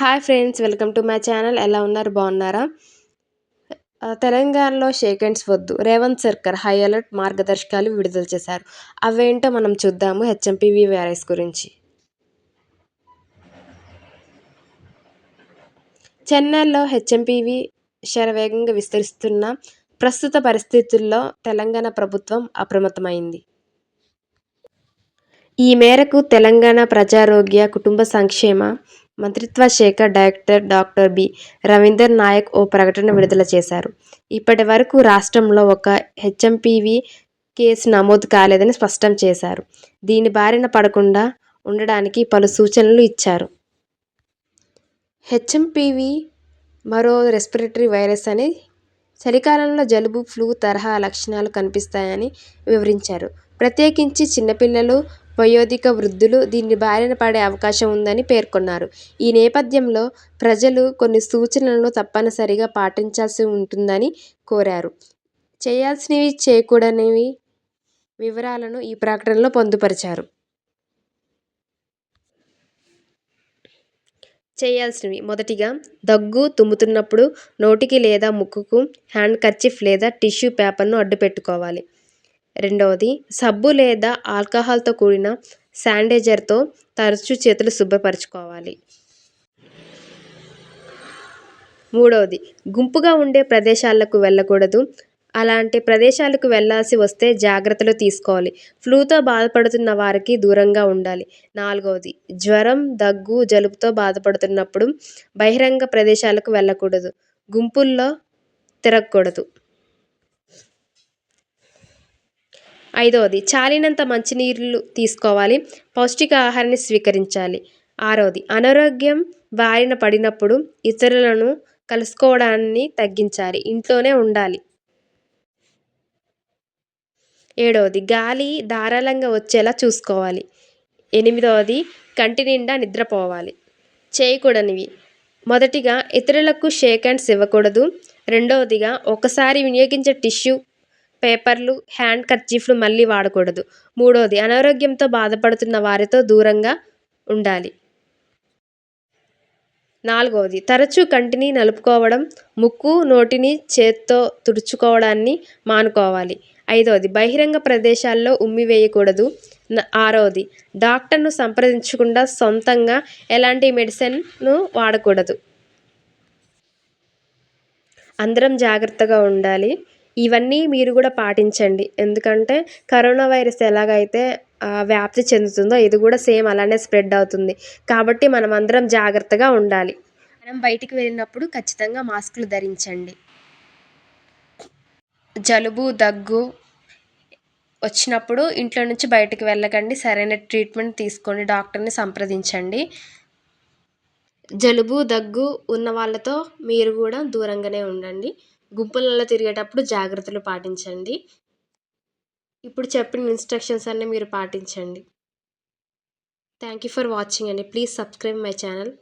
Hi friends welcome to my channel. ఎలా ఉన్నారు? బాగున్నారా? తెలంగాణలో షేకెండ్స్ వద్దు రేవంత్ సర్కార్ హై అలర్ట్ మార్గదర్శకాలు విడుదల చేశారు. అవేంటో మనం చూద్దాము హెచ్ఎంపీవీ వైరస్ గురించి. చెన్నైలో హెచ్ఎంపీవీ శరవేగంగా విస్తరిస్తున్న ప్రస్తుత పరిస్థితుల్లో తెలంగాణ ప్రభుత్వం అప్రమత్తమైంది. ఈ మేరకు తెలంగాణ ప్రజారోగ్య కుటుంబ సంక్షేమ మంత్రిత్వ శాఖ director doctor B. Ravinder Naik ఓ ప్రకటన విడుదల చేశారు. ఇప్పటి వరకు రాష్ట్రంలో ఒక హెచ్ఎంపీవీ కేసు నమోదు కాలేదని స్పష్టం చేశారు. దీని బారిన పడకుండా ఉండడానికి పలు సూచనలు ఇచ్చారు. హెచ్ఎంపీవీ మరో రెస్పిరేటరీ వైరస్ అని చలికాలంలో జలుబు ఫ్లూ తరహా లక్షణాలు కనిపిస్తాయని వివరించారు. ప్రత్యేకించి చిన్నపిల్లలు వయోధిక వృద్ధులు దీని బారిన పడే అవకాశం ఉందని పేర్కొన్నారు. ఈ నేపథ్యంలో ప్రజలు కొన్ని సూచనలను తప్పనిసరిగా పాటించాల్సి ఉంటుందని కోరారు. చేయాల్సినవి చేయకూడనివి వివరాలను ఈ ప్రకటనలో పొందుపరిచారు. చేయాల్సినవి మొదటిగా దగ్గు తుమ్ముతున్నప్పుడు నోటికి లేదా ముక్కుకు హ్యాండ్ కర్చిఫ్ లేదా టిష్యూ పేపర్ను అడ్డు పెట్టుకోవాలి రెండవది సబ్బు లేదా ఆల్కహాల్తో కూడిన శానిటైజర్తో తరచూ చేతులు శుభ్రపరచుకోవాలి. మూడవది గుంపుగా ఉండే ప్రదేశాలకు వెళ్ళకూడదు. అలాంటి ప్రదేశాలకు వెళ్ళాల్సి వస్తే జాగ్రత్తలు తీసుకోవాలి. ఫ్లూతో బాధపడుతున్న వారికి దూరంగా ఉండాలి. నాలుగవది జ్వరం దగ్గు జలుబుతో బాధపడుతున్నప్పుడు బహిరంగ ప్రదేశాలకు వెళ్ళకూడదు. గుంపుల్లో తిరగకూడదు. ఐదవది చాలినంత మంచినీళ్ళు తీసుకోవాలి పౌష్టిక ఆహారాన్ని స్వీకరించాలి. ఆరవది అనారోగ్యం బారిన పడినప్పుడు ఇతరులను కలుసుకోవడాన్ని తగ్గించాలి ఇంట్లోనే ఉండాలి. ఏడవది గాలి ధారాళంగా వచ్చేలా చూసుకోవాలి. ఎనిమిదవది కంటి నిండా నిద్రపోవాలి. చేయకూడనివి. మొదటిగా ఇతరులకు షేక్ హ్యాండ్స్ ఇవ్వకూడదు. రెండవదిగా ఒకసారి వినియోగించే టిష్యూ పేపర్లు హ్యాండ్ కర్చీఫ్లు మళ్ళీ వాడకూడదు. మూడవది అనారోగ్యంతో బాధపడుతున్న వారితో దూరంగా ఉండాలి. నాలుగవది తరచూ కంటిని నలుపుకోవడం ముక్కు నోటిని చేత్తో తుడుచుకోవడాన్ని మానుకోవాలి. ఐదవది బహిరంగ ప్రదేశాల్లో ఉమ్మి వేయకూడదు. ఆరవది డాక్టర్ను సంప్రదించకుండా సొంతంగా ఎలాంటి మెడిసిన్ను వాడకూడదు. అందరం జాగ్రత్తగా ఉండాలి. ఇవన్నీ మీరు కూడా పాటించండి. ఎందుకంటే కరోనా వైరస్ ఎలాగైతే వ్యాప్తి చెందుతుందో ఇది కూడా సేమ్ అలానే స్ప్రెడ్ అవుతుంది. కాబట్టి మనం అందరం జాగ్రత్తగా ఉండాలి. మనం బయటికి వెళ్ళినప్పుడు ఖచ్చితంగా మాస్కులు ధరించండి. జలుబు దగ్గు వచ్చినప్పుడు ఇంట్లో నుంచి బయటకు వెళ్ళకండి. సరైన ట్రీట్మెంట్ తీసుకోండి. డాక్టర్ని సంప్రదించండి. జలుబు దగ్గు ఉన్న వాళ్ళతో మీరు కూడా దూరంగానే ఉండండి. గుంపులలో తిరిగేటప్పుడు జాగ్రత్తలు పాటించండి. ఇప్పుడు చెప్పిన ఇన్స్ట్రక్షన్స్ అన్నీ మీరు పాటించండి. థ్యాంక్ యూ ఫర్ వాచింగ్ అండి. Please subscribe my channel